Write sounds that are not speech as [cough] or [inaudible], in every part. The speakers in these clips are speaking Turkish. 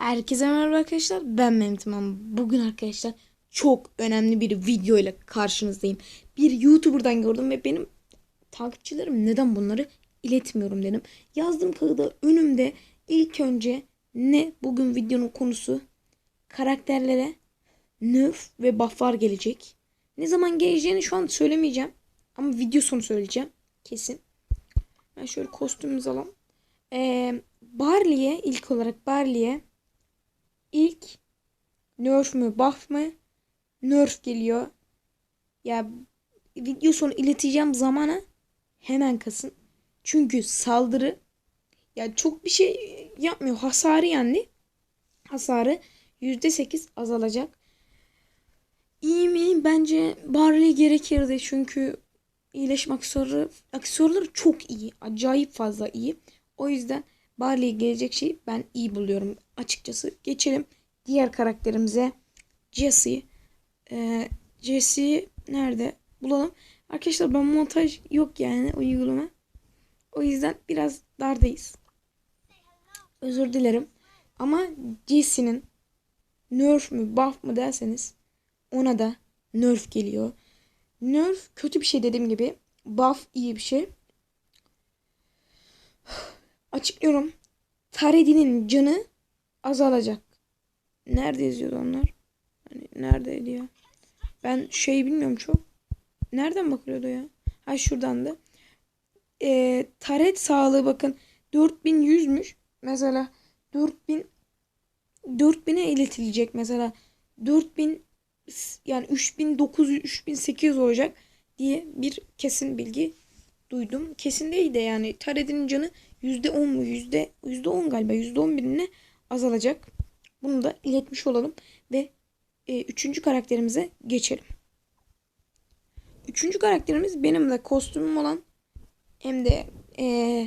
Herkese merhaba arkadaşlar. Ben Mehmet İmam. Bugün arkadaşlar çok önemli bir video ile karşınızdayım. Bir YouTuber'dan gördüm ve benim takipçilerim neden bunları iletmiyorum dedim. Yazdım kağıda önümde ilk önce ne bugün videonun konusu karakterlere nerf ve bufflar gelecek. Ne zaman geleceğini şu an söylemeyeceğim. Ama video sonu söyleyeceğim. Kesin. Ben şöyle kostümümüzü alalım. Ee, Barley'e ilk olarak Barley'e ilk nerf mü buff mı nerf geliyor. Ya video sonu ileteceğim zamana hemen kasın. Çünkü saldırı ya çok bir şey yapmıyor. Hasarı yani hasarı %8 azalacak. İyi mi? Bence Barley gerekirdi. Çünkü iyileşme aksesuarı, aksesuarları çok iyi. Acayip fazla iyi. O yüzden Barley'e gelecek şeyi ben iyi buluyorum açıkçası. Geçelim diğer karakterimize. Jesse. Ee, Jesse nerede? Bulalım. Arkadaşlar ben montaj yok yani uygulama. O yüzden biraz dardayız. Özür dilerim. Ama Jesse'nin nerf mü buff mı derseniz ona da nerf geliyor. Nerf kötü bir şey dediğim gibi. Buff iyi bir şey. Açıklıyorum. Taredi'nin canı azalacak. Nerede yazıyordu onlar? Hani neredeydi ya? Ben şey bilmiyorum çok. Nereden bakılıyordu ya? Ha şuradan da. Ee, taret sağlığı bakın 4100'müş. Mesela 4000 4000'e iletilecek mesela 4000 yani 3900 3800 olacak diye bir kesin bilgi duydum. Kesin değil de yani Tared'in canı %10 mu? Yüzde, %10 galiba. %11'ine azalacak. Bunu da iletmiş olalım. Ve e, üçüncü karakterimize geçelim. Üçüncü karakterimiz benim de kostümüm olan hem de e,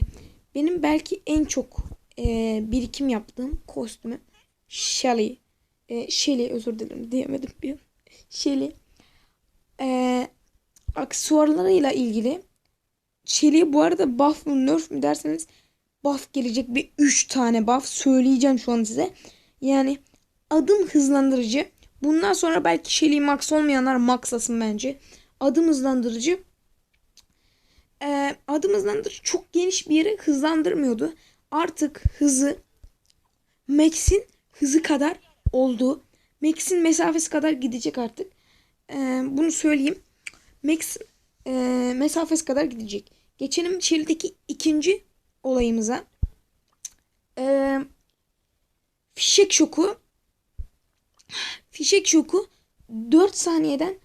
benim belki en çok e, birikim yaptığım kostümü Shelly. E, Shelly özür dilerim diyemedim bir. Shelly. E, aksesuarlarıyla ilgili Shelly'e bu arada buff mı nerf mü derseniz buff gelecek bir 3 tane buff söyleyeceğim şu an size. Yani adım hızlandırıcı. Bundan sonra belki Shelly max olmayanlar maxlasın bence. Adım hızlandırıcı. Ee, adım hızlandırıcı çok geniş bir yere hızlandırmıyordu. Artık hızı Max'in hızı kadar oldu. Max'in mesafesi kadar gidecek artık. Ee, bunu söyleyeyim. Max e, mesafesi kadar gidecek. Geçelim Shelly'deki ikinci olayımıza. Ee, fişek şoku fişek şoku 4 saniyeden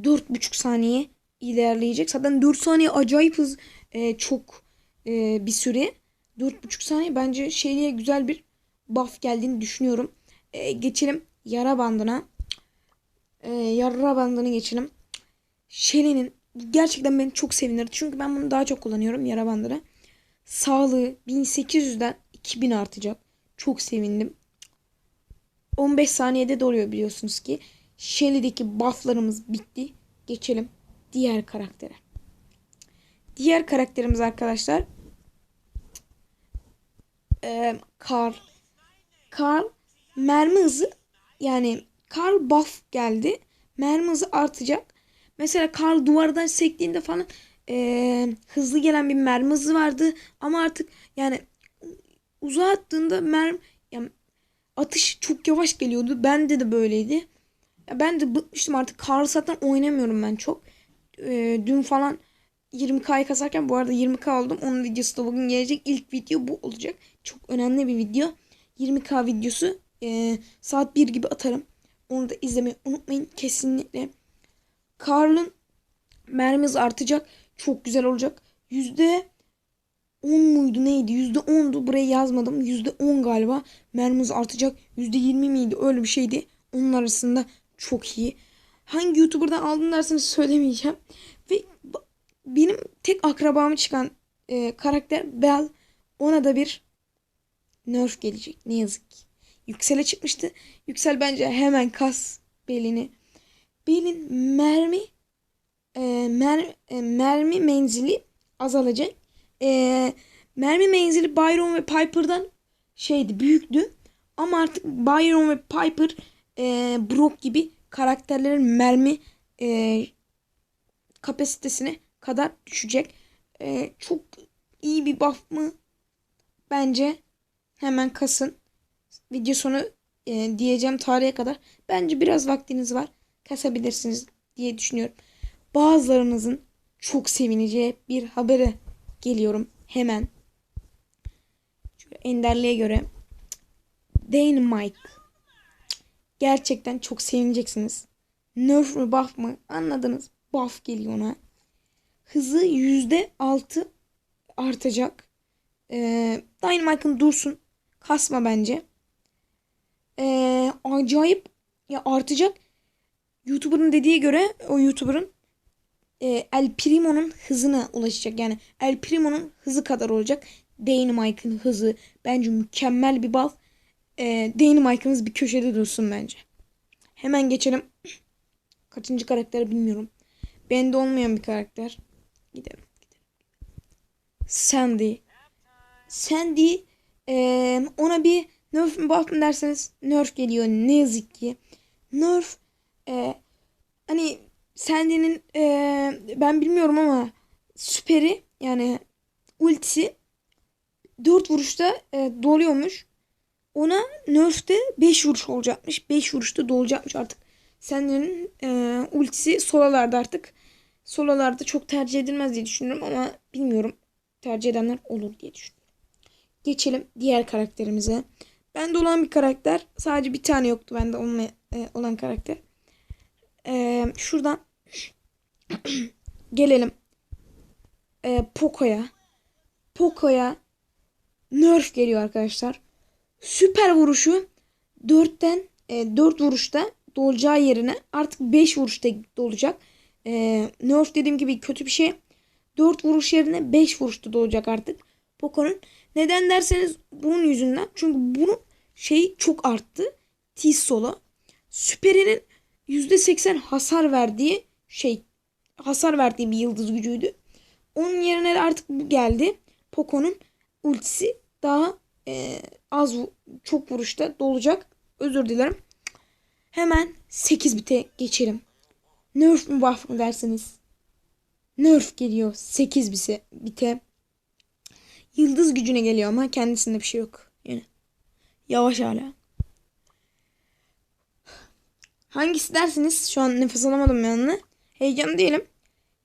4,5 saniye ilerleyecek. Zaten 4 saniye acayip hız e, çok e, bir süre. 4,5 saniye bence şeyliğe güzel bir buff geldiğini düşünüyorum. E, geçelim yara bandına. E, yara bandını geçelim. Shelly'nin gerçekten beni çok sevinirdi. Çünkü ben bunu daha çok kullanıyorum yara bandını. Sağlığı 1800'den 2000 artacak. Çok sevindim. 15 saniyede doluyor biliyorsunuz ki. Shelly'deki bufflarımız bitti. Geçelim diğer karaktere. Diğer karakterimiz arkadaşlar ee, Carl. Carl mermi hızı yani Carl buff geldi. Mermi hızı artacak. Mesela Carl duvardan sektiğinde falan e, hızlı gelen bir mermi hızı vardı. Ama artık yani uzağa attığında mermi yani atış çok yavaş geliyordu. Bende de böyleydi. Ya ben de bıkmıştım artık. Carl zaten oynamıyorum ben çok. E, dün falan 20K'yı kasarken bu arada 20K oldum. Onun videosu da bugün gelecek. İlk video bu olacak. Çok önemli bir video. 20K videosu. E, saat 1 gibi atarım. Onu da izlemeyi unutmayın. Kesinlikle. Carl'ın mermimiz artacak. Çok güzel olacak. Yüzde 10 muydu neydi? Yüzde 10'du. Buraya yazmadım. Yüzde 10 galiba. Mermimiz artacak. Yüzde 20 miydi? Öyle bir şeydi. Onun arasında çok iyi. Hangi YouTuber'dan aldın derseniz söylemeyeceğim. Ve benim tek akrabamı çıkan e, karakter Bell. Ona da bir nerf gelecek. Ne yazık ki. Yüksel'e çıkmıştı. Yüksel bence hemen kas belini. Belin mermi e, mer, e, mermi menzili azalacak. E, mermi menzili Byron ve Piper'dan şeydi büyüktü. Ama artık Byron ve Piper e, Brock gibi karakterlerin mermi e, kapasitesine kadar düşecek. E, çok iyi bir buff mı? Bence hemen kasın. Video sonu e, diyeceğim tarihe kadar. Bence biraz vaktiniz var. Kasabilirsiniz diye düşünüyorum. Bazılarınızın çok sevineceği bir habere geliyorum hemen. Şöyle Enderli'ye göre Dynamite gerçekten çok sevineceksiniz. Nerf mü buff mı anladınız. Buff geliyor ona. Hızı %6 artacak. Ee, Dynamite'ın dursun. Kasma bence. Ee, acayip ya artacak. YouTuber'ın dediği göre o YouTuber'ın e, El Primo'nun hızına ulaşacak. Yani El Primo'nun hızı kadar olacak. Dynamite'ın hızı bence mükemmel bir buff. E, Dynamite'ınız bir köşede dursun bence. Hemen geçelim. [clears throat] Kaçıncı karakter bilmiyorum. Bende olmayan bir karakter. Gidelim. gidelim. Sandy. Sandy e, ona bir nerf mi mı derseniz nerf geliyor ne yazık ki. Nerf e, hani Sandy'nin e, ben bilmiyorum ama süperi yani ultisi 4 vuruşta e, doluyormuş. Ona nerf'te 5 vuruş olacakmış. 5 vuruşta dolacakmış artık. Sandy'nin e, ultisi solalarda artık. Solalarda çok tercih edilmez diye düşünüyorum ama bilmiyorum. Tercih edenler olur diye düşünüyorum. Geçelim diğer karakterimize. Bende olan bir karakter. Sadece bir tane yoktu bende olma, e, olan karakter. E, şuradan [clears throat] gelelim. E, Poco'ya. Poco'ya nerf geliyor arkadaşlar. Süper vuruşu 4'ten e, 4 vuruşta dolacağı yerine artık 5 vuruşta dolacak. E, nerf dediğim gibi kötü bir şey. 4 vuruş yerine 5 vuruşta dolacak artık. Poco'nun. Neden derseniz bunun yüzünden. Çünkü bunun şey çok arttı. T-Solo. Süperinin %80 hasar verdiği şey hasar verdiği bir yıldız gücüydü. Onun yerine artık bu geldi. Poco'nun ultisi daha e, az çok vuruşta dolacak. Özür dilerim. Hemen 8 bite geçelim. Nerf mi buff mı derseniz. Nerf geliyor 8 bise, bite. Yıldız gücüne geliyor ama kendisinde bir şey yok. Yani yavaş hala. Hangisi dersiniz? Şu an nefes alamadım yanına. Heyecan değilim.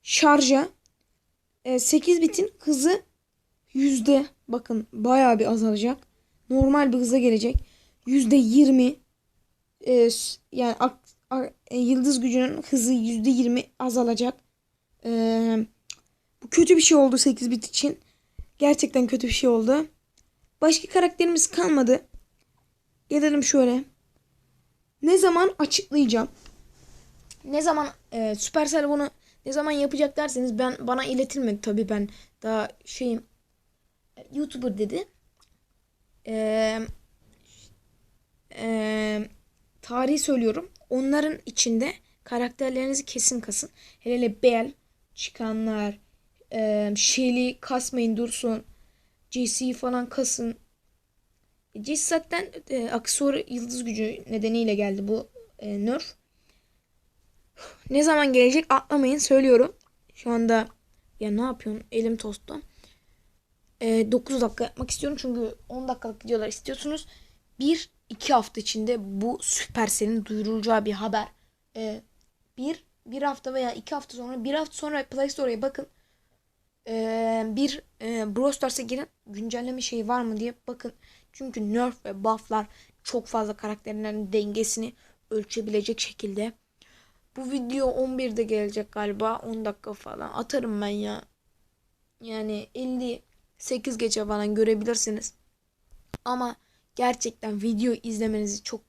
Şarja. E, 8 bitin hızı yüzde bakın bayağı bir azalacak. Normal bir hıza gelecek. Yüzde 20 e, yani ak, ak, e, yıldız gücünün hızı yüzde 20 azalacak. E, bu kötü bir şey oldu 8 bit için. Gerçekten kötü bir şey oldu. Başka karakterimiz kalmadı. Gelelim şöyle. Ne zaman açıklayacağım? Ne zaman e, Supercell bunu ne zaman yapacak derseniz ben bana iletilmedi tabii ben daha şeyim YouTuber dedi. Eee e, tarihi söylüyorum. Onların içinde karakterlerinizi kesin kasın. Hele hele Bell çıkanlar, e, Shelly kasmayın dursun. JC falan kasın. JC zaten e, aksesuar yıldız gücü nedeniyle geldi bu e, nerf. Ne zaman gelecek atlamayın söylüyorum. Şu anda ya ne yapıyorsun? Elim tostta. E, 9 dakika yapmak istiyorum çünkü 10 dakikalık videolar istiyorsunuz. Bir iki hafta içinde bu Supercell'in duyurulacağı bir haber. E, bir bir hafta veya iki hafta sonra bir hafta sonra Play Store'a bakın. E, bir e, Brawl Stars'a girin güncelleme şeyi var mı diye bakın. Çünkü nerf ve bufflar çok fazla karakterlerin dengesini ölçebilecek şekilde. Bu video 11'de gelecek galiba. 10 dakika falan. Atarım ben ya. Yani 58 gece falan görebilirsiniz. Ama gerçekten video izlemenizi çok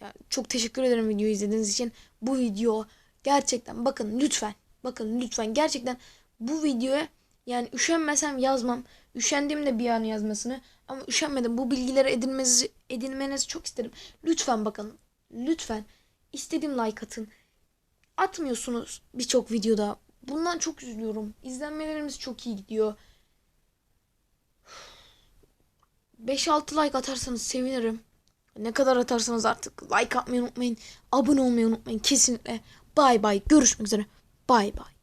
yani çok teşekkür ederim video izlediğiniz için. Bu video gerçekten bakın lütfen bakın lütfen gerçekten bu videoya yani üşenmesem yazmam. Üşendim de bir an yazmasını ama üşenmedim. Bu bilgileri edinmenizi edinmenizi çok isterim. Lütfen bakın. Lütfen istediğim like atın. Atmıyorsunuz birçok videoda. Bundan çok üzülüyorum. İzlenmelerimiz çok iyi gidiyor. 5-6 like atarsanız sevinirim. Ne kadar atarsanız artık like atmayı unutmayın. Abone olmayı unutmayın kesinlikle. Bay bay. Görüşmek üzere. Bay bay.